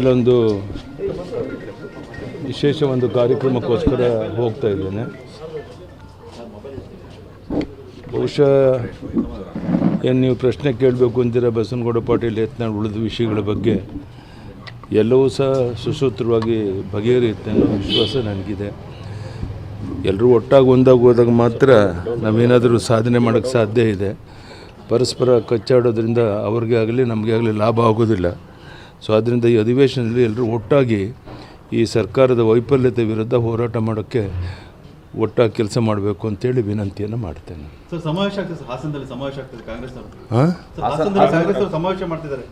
ಮನೇಲಿ ಒಂದು ವಿಶೇಷ ಒಂದು ಕಾರ್ಯಕ್ರಮಕ್ಕೋಸ್ಕರ ಹೋಗ್ತಾ ಇದ್ದೇನೆ. ಬಹುಶಃ ಏನು ನೀವು ಪ್ರಶ್ನೆ ಕೇಳಬೇಕು ಅಂತೀರ? ಬಸನಗೌಡ ಪಾಟೀಲ್ ಯತ್ನಾಳ್ ಉಳಿದ ವಿಷಯಗಳ ಬಗ್ಗೆ. ಎಲ್ಲವೂ ಸಹ ಸುಸೂತ್ರವಾಗಿ ಬಗೆಹರಿಯುತ್ತೆ ಅನ್ನೋ ವಿಶ್ವಾಸ ನನಗಿದೆ. ಎಲ್ಲರೂ ಒಟ್ಟಾಗಿ ಒಂದಾಗಿ ಹೋದಾಗ ಮಾತ್ರ ನಾವೇನಾದರೂ ಸಾಧನೆ ಮಾಡೋಕ್ಕೆ ಸಾಧ್ಯ ಇದೆ. ಪರಸ್ಪರ ಕಚ್ಚಾಡೋದ್ರಿಂದ ಅವ್ರಿಗೆ ಆಗಲಿ ನಮಗೆ ಆಗಲಿ ಲಾಭ ಆಗೋದಿಲ್ಲ. ಸೊ ಆದ್ದರಿಂದ ಈ ಅಧಿವೇಶನದಲ್ಲಿ ಎಲ್ಲರೂ ಒಟ್ಟಾಗಿ ಈ ಸರ್ಕಾರದ ವೈಫಲ್ಯತೆ ವಿರುದ್ಧ ಹೋರಾಟ ಮಾಡೋಕ್ಕೆ ಒಟ್ಟಾಗಿ ಕೆಲಸ ಮಾಡಬೇಕು ಅಂತೇಳಿ ವಿನಂತಿಯನ್ನು ಮಾಡ್ತೇನೆ. ಸರ್ ಸಮಾವೇಶ ಆಗ್ತದೆ ಹಾಸನದಲ್ಲಿ ಆಗ್ತದೆ ಕಾಂಗ್ರೆಸ್ ಮಾಡ್ತಿದ್ದಾರೆ.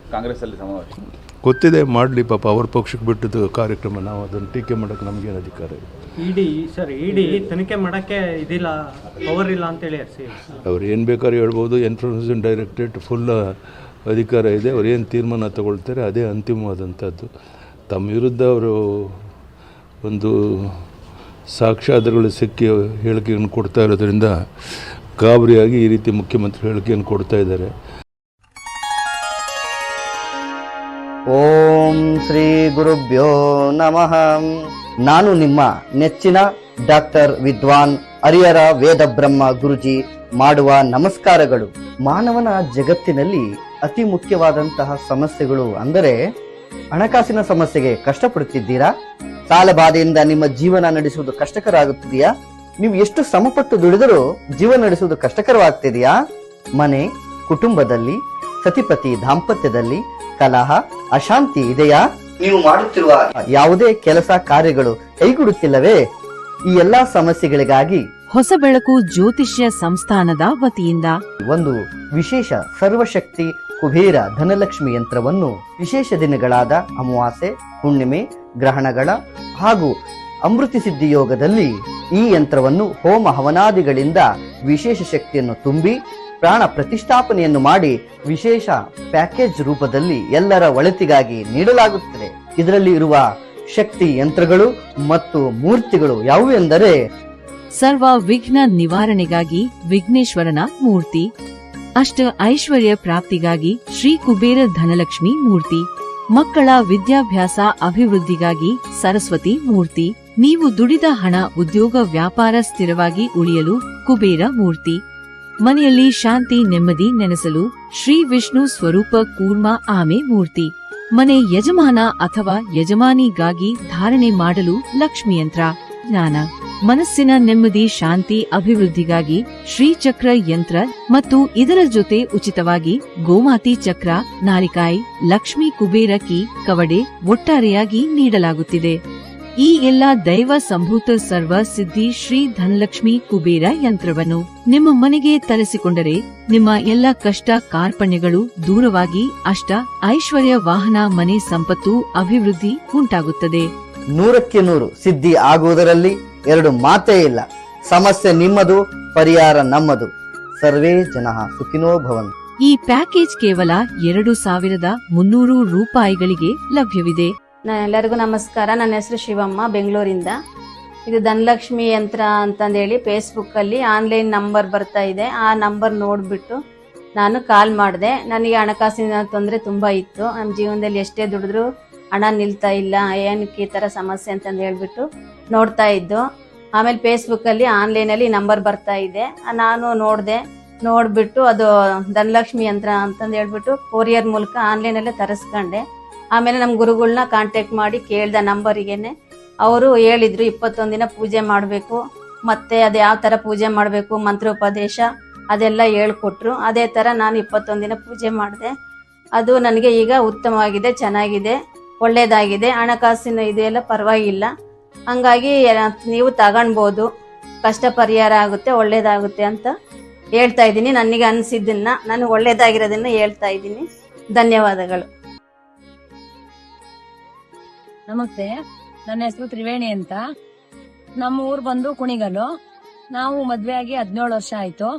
ಗೊತ್ತಿದೆ ಮಾಡಲಿ ಪಾಪ ಅವ್ರ ಪಕ್ಷಕ್ಕೆ ಬಿಟ್ಟಿದ್ದು ಕಾರ್ಯಕ್ರಮ ನಾವು ಅದನ್ನು ಟೀಕೆ ಮಾಡೋಕ್ಕೆ ನಮಗೇನು ಅಧಿಕಾರ ಇದೆ ಇಡಿ ಸರ್ ಇಡಿ ತನಿಖೆ ಮಾಡೋಕ್ಕೆ ಇದಿಲ್ಲ ಪವರ್ ಇಲ್ಲ ಅಂತೇಳಿ ಅವ್ರು ಏನು ಬೇಕಾದ್ರೂ ಹೇಳ್ಬೋದು ಎನ್ಫೋರ್ಸ್ಮೆಂಟ್ ಡೈರೆಕ್ಟರೇಟ್ ಫುಲ್ ಅಧಿಕಾರ ಇದೆ, ಅವ್ರು ಏನು ತೀರ್ಮಾನ ತಗೊಳ್ತಾರೆ ಅದೇ ಅಂತಿಮವಾದಂಥದ್ದು. ತಮ್ಮ ವಿರುದ್ಧ ಅವರು ಒಂದು ಸಾಕ್ಷ್ಯಾಧಾರಗಳು ಸಿಕ್ಕಿ ಹೇಳಿಕೆಯನ್ನು ಕೊಡ್ತಾ ಇರೋದ್ರಿಂದ ಗಾಬರಿಯಾಗಿ ಈ ರೀತಿ ಮುಖ್ಯಮಂತ್ರಿ ಹೇಳಿಕೆಯನ್ನು ಕೊಡ್ತಾ ಇದ್ದಾರೆ. ಓಂ ಶ್ರೀ ಗುರುಭ್ಯೋ ನಮಃ. ನಾನು ನಿಮ್ಮ ನೆಚ್ಚಿನ ಡಾಕ್ಟರ್ ವಿದ್ವಾನ್ ಅರಿಯರ ವೇದ ಬ್ರಹ್ಮ ಗುರುಜಿ ಮಾಡುವ ನಮಸ್ಕಾರಗಳು. ಮಾನವನ ಜಗತ್ತಿನಲ್ಲಿ ಅತಿ ಮುಖ್ಯವಾದಂತಹ ಸಮಸ್ಯೆಗಳು ಅಂದರೆ ಹಣಕಾಸಿನ ಸಮಸ್ಯೆಗೆ ಕಷ್ಟಪಡುತ್ತಿದ್ದೀರಾ? ಸಾಲ ಬಾಧೆಯಿಂದ ನಿಮ್ಮ ಜೀವನ ನಡೆಸುವುದು ಕಷ್ಟಕರ ಆಗುತ್ತಿದೆಯಾ ನೀವು ಎಷ್ಟು ಸಮಪಟ್ಟು ದುಡಿದರೂ ಜೀವನ ನಡೆಸುವುದು ಕಷ್ಟಕರವಾಗ್ತಿದೆಯಾ? ಮನೆ ಕುಟುಂಬದಲ್ಲಿ ಸತಿಪತಿ ದಾಂಪತ್ಯದಲ್ಲಿ ಕಲಹ ಅಶಾಂತಿ ಇದೆಯಾ? ನೀವು ಮಾಡುತ್ತಿರುವ ಯಾವುದೇ ಕೆಲಸ ಕಾರ್ಯಗಳು ಕೈಗೂಡುತ್ತಿಲ್ಲವೇ? ಈ ಎಲ್ಲಾ ಸಮಸ್ಯೆಗಳಿಗಾಗಿ ಹೊಸ ಬೆಳಕು ಜ್ಯೋತಿಷ್ಯ ಸಂಸ್ಥಾನದ ವತಿಯಿಂದ ಒಂದು ವಿಶೇಷ ಸರ್ವಶಕ್ತಿ ಕುಬೇರ ಧನಲಕ್ಷ್ಮಿ ಯಂತ್ರವನ್ನು ವಿಶೇಷ ದಿನಗಳಾದ ಅಮಾವಾಸ್ಯೆ, ಹುಣ್ಣಿಮೆ, ಗ್ರಹಣಗಳ ಹಾಗೂ ಅಮೃತ ಸಿದ್ಧಿ ಯೋಗದಲ್ಲಿ ಈ ಯಂತ್ರವನ್ನು ಹೋಮ ಹವನಾದಿಗಳಿಂದ ವಿಶೇಷ ಶಕ್ತಿಯನ್ನು ತುಂಬಿ ಪ್ರಾಣ ಪ್ರತಿಷ್ಠಾಪನೆಯನ್ನು ಮಾಡಿ ವಿಶೇಷ ಪ್ಯಾಕೇಜ್ ರೂಪದಲ್ಲಿ ಎಲ್ಲರ ಒಳಿತಿಗಾಗಿ ನೀಡಲಾಗುತ್ತದೆ. ಇದರಲ್ಲಿ ಇರುವ ಶಕ್ತಿ ಯಂತ್ರಗಳು ಮತ್ತು ಮೂರ್ತಿಗಳು ಯಾವುವೆಂದರೆ ಸರ್ವ ವಿಘ್ನ ನಿವಾರಣೆಗಾಗಿ ವಿಘ್ನೇಶ್ವರನ ಮೂರ್ತಿ ಅಷ್ಟ ಐಶ್ವರ್ಯ ಪ್ರಾಪ್ತಿಗಾಗಿ ಶ್ರೀ ಕುಬೇರ ಧನಲಕ್ಷ್ಮಿ ಮೂರ್ತಿ. ಮಕ್ಕಳ ವಿದ್ಯಾಭ್ಯಾಸ ಅಭಿವೃದ್ಧಿಗಾಗಿ ಸರಸ್ವತಿ ಮೂರ್ತಿ. ನೀವು ದುಡಿದ ಹಣ ಉದ್ಯೋಗ ವ್ಯಾಪಾರ ಸ್ಥಿರವಾಗಿ ಉಳಿಯಲು ಕುಬೇರ ಮೂರ್ತಿ. ಮನೆಯಲ್ಲಿ ಶಾಂತಿ ನೆಮ್ಮದಿ ನೆನೆಸಲು ಶ್ರೀ ವಿಷ್ಣು ಸ್ವರೂಪ ಕೂರ್ಮ ಆಮೆ ಮೂರ್ತಿ. ಮನೆ ಯಜಮಾನ ಅಥವಾ ಯಜಮಾನಿಗಾಗಿ ಧಾರಣೆ ಮಾಡಲು ಲಕ್ಷ್ಮಿಯಂತ್ರ. ಜ್ಞಾನ ಮನಸ್ಸಿನ ನೆಮ್ಮದಿ, ಶಾಂತಿ, ಅಭಿವೃದ್ಧಿಗಾಗಿ ಶ್ರೀಚಕ್ರ ಯಂತ್ರ ಮತ್ತು ಇದರ ಜೊತೆ ಉಚಿತವಾಗಿ ಗೋಮಾತಿ ಚಕ್ರ, ನಾರಿಕಾಯಿ, ಲಕ್ಷ್ಮಿ ಕುಬೇರ ಕಿ, ಕವಡೆ ಒಟ್ಟಾರೆಯಾಗಿ ನೀಡಲಾಗುತ್ತಿದೆ. ಈ ಎಲ್ಲ ದೈವ ಸಂಭೂತ ಸರ್ವ ಸಿದ್ಧಿ ಶ್ರೀ ಧನಲಕ್ಷ್ಮಿ ಕುಬೇರ ಯಂತ್ರವನ್ನು ನಿಮ್ಮ ಮನೆಗೆ ತರಿಸಿಕೊಂಡರೆ ನಿಮ್ಮ ಎಲ್ಲ ಕಷ್ಟ ಕಾರ್ಪಣ್ಯಗಳು ದೂರವಾಗಿ ಅಷ್ಟ ಐಶ್ವರ್ಯ ವಾಹನ, ಮನೆ ಸಂಪತ್ತು, ಅಭಿವೃದ್ಧಿ ಉಂಟಾಗುತ್ತದೆ. ನೂರಕ್ಕೆ ನೂರು ಸಿದ್ಧಿ ಆಗುವುದರಲ್ಲಿ ಎರಡು ಮಾತೇ ಇಲ್ಲ. ಸಮಸ್ಯೆ ನಿಮ್ಮದು ಪರಿಹಾರ ನಮ್ಮದು. ಸರ್ವೇ ಜನ ಸುಖಿನೋ ಭವನ್ ಈ ಪ್ಯಾಕೇಜ್ ಕೇವಲ ಎರಡು ಸಾವಿರದ ಮುನ್ನೂರು ರೂಪಾಯಿಗಳಿಗೆ ಲಭ್ಯವಿದೆ. ನ- ಎಲ್ಲರಿಗೂ ನಮಸ್ಕಾರ. ನನ್ನ ಹೆಸರು ಶಿವಮ್ಮ ಬೆಂಗಳೂರಿಂದ. ಇದು ಧನಲಕ್ಷ್ಮಿ ಯಂತ್ರ ಅಂತಂದೇಳಿ ಫೇಸ್ಬುಕ್ಕಲ್ಲಿ ಆನ್ಲೈನ್ ನಂಬರ್ ಬರ್ತಾ ಇದೆ. ಆ ನಂಬರ್ ನೋಡ್ಬಿಟ್ಟು ನಾನು ಕಾಲ್ ಮಾಡಿದೆ. ನನಗೆ ಹಣಕಾಸಿನ ತೊಂದರೆ ತುಂಬಾ ಇತ್ತು. ನಮ್ಮ ಜೀವನದಲ್ಲಿ ಎಷ್ಟೇ ದುಡಿದ್ರೂ ಹಣ ನಿಲ್ತಾ ಇಲ್ಲ, ಏನಕ್ಕೆ ಈ ಥರ ಸಮಸ್ಯೆ ಅಂತಂದು ಹೇಳ್ಬಿಟ್ಟು ನೋಡ್ತಾ ಇದ್ದು, ಆಮೇಲೆ ಫೇಸ್ಬುಕ್ಕಲ್ಲಿ ಆನ್ಲೈನಲ್ಲಿ ನಂಬರ್ ಬರ್ತಾ ಇದೆ. ನಾನು ನೋಡಿದೆ, ನೋಡಿಬಿಟ್ಟು ಅದು ಧನಲಕ್ಷ್ಮಿ ಯಂತ್ರ ಅಂತಂದು ಹೇಳ್ಬಿಟ್ಟು ಕೊರಿಯರ್ ಮೂಲಕ ಆನ್ಲೈನಲ್ಲೇ ತರಿಸ್ಕೊಂಡೆ. ಆಮೇಲೆ ನಮ್ಮ ಗುರುಗಳನ್ನ ಕಾಂಟ್ಯಾಕ್ಟ್ ಮಾಡಿ ಕೇಳ್ದೆ ನಂಬರಿಗೇನೆ ಅವರು ಹೇಳಿದ್ರು, ಇಪ್ಪತ್ತೊಂದು ದಿನ ಪೂಜೆ ಮಾಡಬೇಕು, ಮತ್ತೆ ಅದು ಯಾವ ಥರ ಪೂಜೆ ಮಾಡಬೇಕು, ಮಂತ್ರೋಪದೇಶ ಅದೆಲ್ಲ ಹೇಳ್ಕೊಟ್ರು. ಅದೇ ಥರ ನಾನು ಇಪ್ಪತ್ತೊಂದು ದಿನ ಪೂಜೆ ಮಾಡಿದೆ. ಅದು ನನಗೆ ಈಗ ಉತ್ತಮವಾಗಿದೆ, ಚೆನ್ನಾಗಿದೆ. ಒಳ್ಳೆಯದಾಗಿದೆ ಹಣಕಾಸಿನ ಇದೆಲ್ಲ ಪರವಾಗಿಲ್ಲ. ಹಂಗಾಗಿ ನೀವು ತಗೊಳ್ಬೋದು ಕಷ್ಟ ಪರಿಹಾರ ಆಗುತ್ತೆ, ಒಳ್ಳೇದಾಗುತ್ತೆ ಅಂತ ಹೇಳ್ತಾ ಇದ್ದೀನಿ. ನನಗೆ ಅನಿಸಿದ್ದನ್ನ, ನಾನು ಒಳ್ಳೇದಾಗಿರೋದನ್ನ ಹೇಳ್ತಾ ಇದ್ದೀನಿ. ಧನ್ಯವಾದಗಳು. ನಮಸ್ತೆ, ನನ್ನ ಹೆಸರು ತ್ರಿವೇಣಿ ಅಂತ. ನಮ್ಮ ಊರು ಬಂದು ಕುಣಿಗಲು. ನಾವು ಮದ್ವೆ ಆಗಿ ಹದಿನೇಳು ವರ್ಷ ಆಯ್ತು.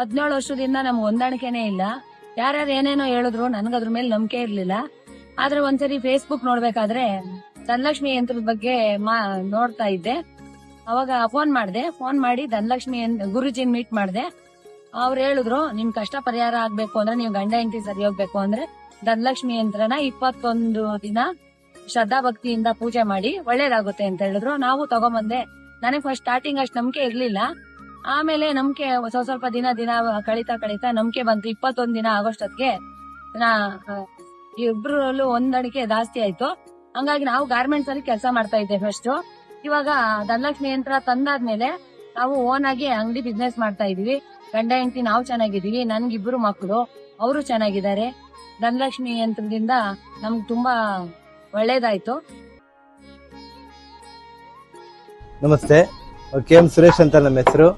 ಹದಿನೇಳು ವರ್ಷದಿಂದ ನಮ್ಗೆ ಹೊಂದಾಣಿಕೆನೇ ಇಲ್ಲ. ಯಾರ್ಯಾರು ಏನೇನೋ ಹೇಳಿದ್ರು, ನನ್ಗದ್ರ ಮೇಲೆ ನಂಬಿಕೆ ಇರ್ಲಿಲ್ಲ. ಆದ್ರೆ ಒಂದ್ಸರಿ ಫೇಸ್ಬುಕ್ ನೋಡ್ಬೇಕಾದ್ರೆ ಧನಲಕ್ಷ್ಮಿ ಯಂತ್ರದ ಬಗ್ಗೆ ನೋಡ್ತಾ ಇದ್ದೆ. ಅವಾಗ ಫೋನ್ ಮಾಡಿದೆ. ಫೋನ್ ಮಾಡಿ ಧನಲಕ್ಷ್ಮಿ ಗುರುಜಿನ್ ಮೀಟ್ ಮಾಡಿದೆ. ಅವ್ರು ಹೇಳಿದ್ರು, ನಿಮ್ ಕಷ್ಟ ಪರಿಹಾರ ಆಗ್ಬೇಕು ಅಂದ್ರೆ ನೀವು ಗಂಡ ಹೆಂಡತಿ ಸರಿ ಹೋಗ್ಬೇಕು ಅಂದ್ರೆ ಧನಲಕ್ಷ್ಮಿ ಯಂತ್ರನ ಇಪ್ಪತ್ತೊಂದು ದಿನ ಶ್ರದ್ಧಾ ಭಕ್ತಿಯಿಂದ ಪೂಜೆ ಮಾಡಿ ಒಳ್ಳೇದಾಗುತ್ತೆ ಅಂತ ಹೇಳಿದ್ರು. ನಾವು ತಗೊಂಬಂದೆ. ನನಗೆ ಫಸ್ಟ್ ಸ್ಟಾರ್ಟಿಂಗ್ ಅಷ್ಟು ನಂಬಿಕೆ ಇರ್ಲಿಲ್ಲ. ಆಮೇಲೆ ನಂಬಿಕೆ ಸ್ವಲ್ಪ ಸ್ವಲ್ಪ ದಿನ ದಿನ ಕಳೀತಾ ಕಳೀತಾ ನಂಬಿಕೆ ಬಂತು. ಇಪ್ಪತ್ತೊಂದ್ ದಿನ ಆಗೋಷ್ಟೊತ್ತಿಗೆ ನಾ ಇಬ್ರಲ್ಲೂ ಒಂದಡಿಕೆ ಜಾಸ್ತಿ ಆಯ್ತು. ಹಂಗಾಗಿ ನಾವು ಗಾರ್ಮೆಂಟ್ಸ್ ಅಲ್ಲಿ ಕೆಲಸ ಮಾಡ್ತಾ ಇದ್ದೆ ಫಸ್ಟ್ ಇವಾಗ ಧನಲಕ್ಷ್ಮಿ ಯಂತ್ರ ತಂದಾದ್ಮೇಲೆ ನಾವು ಓನ್ ಆಗಿ ಅಂಗಡಿ ಬಿಸ್ನೆಸ್ ಮಾಡ್ತಾ ಇದೀವಿ ಗಂಡ ಹೆಂಡತಿ ನಾವು ಚೆನ್ನಾಗಿದೀವಿ ನನ್ಗಿಬ್ರು ಮಕ್ಕಳು ಅವರು ಚೆನ್ನಾಗಿದ್ದಾರೆ. ಧನಲಕ್ಷ್ಮಿ ಯಂತ್ರದಿಂದ ನಮ್ಗೆ ತುಂಬಾ ಒಳ್ಳೇದಾಯ್ತು. ನಮಸ್ತೆ ಕೆ ಎಂ ಸುರೇಶ್ ಅಂತ ನಮ್ಮ ಹೆಸರು.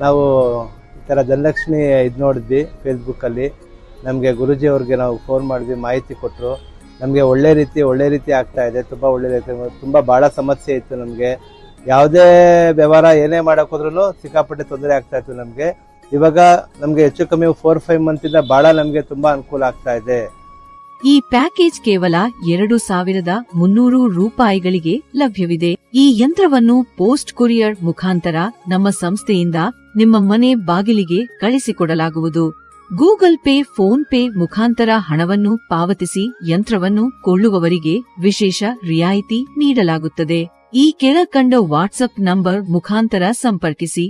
ನಾವು ಈ ಥರ ಧನಲಕ್ಷ್ಮಿ ಇದು ನೋಡಿದ್ವಿ ಫೇಸ್ಬುಕ್ಕಲ್ಲಿ ನಮಗೆ ಗುರುಜಿ ಅವ್ರಿಗೆ ನಾವು ಫೋನ್ ಮಾಡಿದ್ವಿ, ಮಾಹಿತಿ ಕೊಟ್ಟರು ನಮಗೆ ಒಳ್ಳೆ ರೀತಿ ಒಳ್ಳೆ ರೀತಿ ಆಗ್ತಾ ಇದೆ, ತುಂಬ ಒಳ್ಳೆ ರೀತಿ ತುಂಬ ಭಾಳ ಸಮಸ್ಯೆ ಇತ್ತು ನಮಗೆ. ಯಾವುದೇ ವ್ಯವಹಾರ ಏನೇ ಮಾಡಕ್ ಹೋದ್ರೂ ಸಿಕ್ಕಾಪಟ್ಟೆ ತೊಂದರೆ ಆಗ್ತಾ ಇತ್ತು ನಮಗೆ. ಇವಾಗ ನಮಗೆ ಹೆಚ್ಚು ಕಮ್ಮಿ ಫೋರ್ ಫೈವ್ ಮಂತಿಂದ ಭಾಳ ನಮಗೆ ತುಂಬ ಅನುಕೂಲ ಆಗ್ತಾ ಇದೆ. ಈ ಪ್ಯಾಕೇಜ್ ಕೇವಲ ಎರಡು ಸಾವಿರದ ಮುನ್ನೂರು ರೂಪಾಯಿಗಳಿಗೆ ಲಭ್ಯವಿದೆ. ಈ ಯಂತ್ರವನ್ನು ಪೋಸ್ಟ್ ಕೊರಿಯರ್ ಮುಖಾಂತರ ನಮ್ಮ ಸಂಸ್ಥೆಯಿಂದ ನಿಮ್ಮ ಮನೆ ಬಾಗಿಲಿಗೆ ಕಳಿಸಿಕೊಡಲಾಗುವುದು. ಗೂಗಲ್ ಪೇ, ಫೋನ್ ಪೇ ಮುಖಾಂತರ ಹಣವನ್ನು ಪಾವತಿಸಿ ಯಂತ್ರವನ್ನು ಕೊಳ್ಳುವವರಿಗೆ ವಿಶೇಷ ರಿಯಾಯಿತಿ ನೀಡಲಾಗುತ್ತದೆ. ಈ ಕೆಳಕಂಡ ವಾಟ್ಸ್ಆಪ್ ನಂಬರ್ ಮುಖಾಂತರ ಸಂಪರ್ಕಿಸಿ.